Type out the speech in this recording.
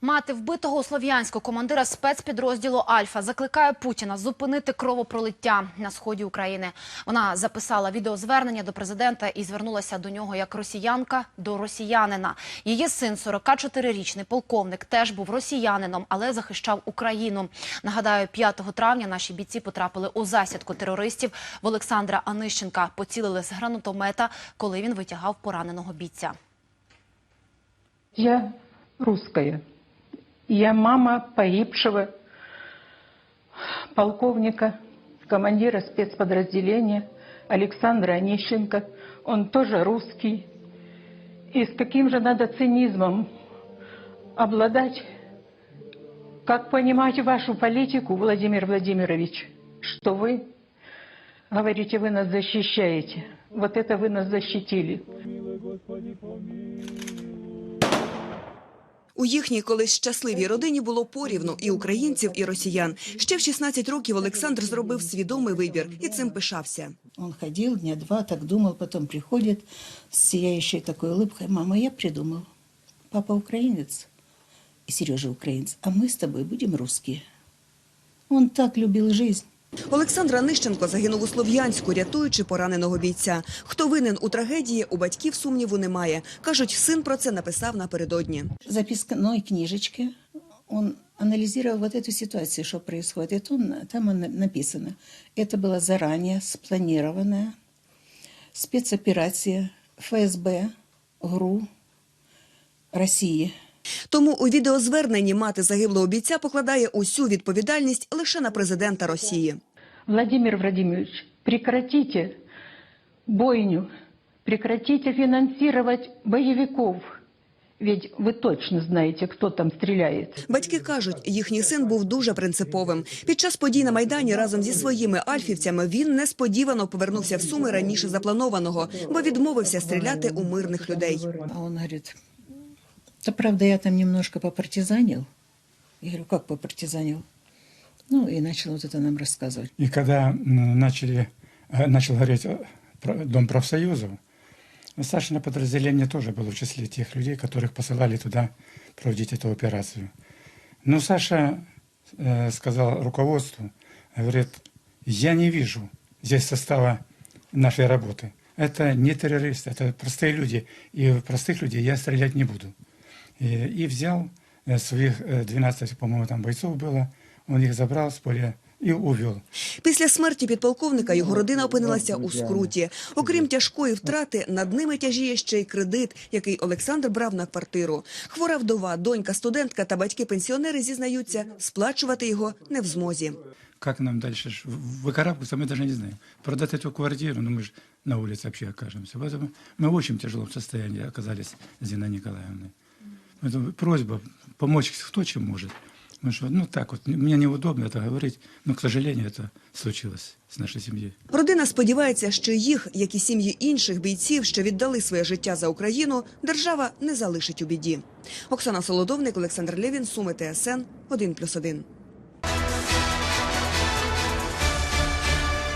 Мати вбитого у Слов'янську командира спецпідрозділу Альфа закликає Путіна зупинити кровопролиття на сході України. Вона записала відеозвернення до президента і звернулася до нього як росіянка до росіянина. Її син, 44-річний полковник, теж був росіянином, але захищав Україну. Нагадаю, 5 травня наші бійці потрапили у засідку терористів в Олександра Анищенка. Поцілили з гранатомета, коли він витягав пораненого бійця. Я русская. Я мама погибшего полковника, командира спецподразделения Александра Онищенко. Он тоже русский. И с каким же надо цинизмом обладать, как понимать вашу политику, Владимир Владимирович, что вы говорите, вы нас защищаете. Вот это вы нас защитили. У їхній колись щасливій родині було порівну і українців, і росіян. Ще в 16 років Олександр зробив свідомий вибір і цим пишався. Он ходил дня два, так думал, потом приходит с сияющей такой улыбкой. Мама, я придумал. Папа украинец, и Сережа украинец, а мы с тобой будем русские. Он так любил жизнь. Олександр Анищенко загинув у Слов'янську, рятуючи пораненого бійця. Хто винен у трагедії, у батьків сумніву немає. Кажуть, син про це написав напередодні. В записной книжечке он анализировал вот эту ситуацию, что происходит. И там, там он- написано, это была заранее спланированная спецоперация ФСБ, ГРУ России – Тому у відеозверненні мати загиблого бійця покладає усю відповідальність лише на президента Росії. Владимир Владимирович, прекратите бойню, прекратите финансировать боевиков. Ведь вы точно знаете, кто там стреляет. Батьки кажуть, їхній син був дуже принциповим. Під час подій на майдані разом зі своїми альфівцями він несподівано повернувся в суми раніше запланованого, бо відмовився стріляти у мирних людей. А он говорит, да правда, я там немножко попартизанил. Я говорю, как попартизанил? Ну, и начал вот это нам рассказывать. И когда начали, э, начал гореть э, Дом профсоюзов, Сашино подразделение тоже было в числе тех людей, которых посылали туда проводить эту операцию. Но Саша э, сказал руководству, говорит, я не вижу здесь состава нашей работы. Это не террористы, это простые люди. И в простых людей я стрелять не буду. И, и взял э, своих э, 12, по-моему, там бойцов было, он их забрал с поля и увел. Після смерті підполковника його родина опинилася у скруті. Окрім тяжкої втрати, над ними тяжіє ще й кредит, який Олександр брав на квартиру. Хвора вдова, донька, студентка та батьки-пенсіонери зізнаються, сплачувати його не в змозі. Как нам дальше ж выкарабкаться, мы даже не знаем. Продать эту квартиру, ну мы же на улице вообще окажемся. Поэтому мы в очень тяжелом состоянии оказались с Зиной Николаевной. Поэтому просьба помочь кто чем может. Потому что, ну так вот, мне неудобно это говорить, но, к сожалению, это случилось с нашей семьей. Родина сподівається, що їх, як і сім'ї інших бійців, що віддали своє життя за Україну, держава не залишить у біді. Оксана Солодовник, Олександр Левін, Суми ТСН 1+,1.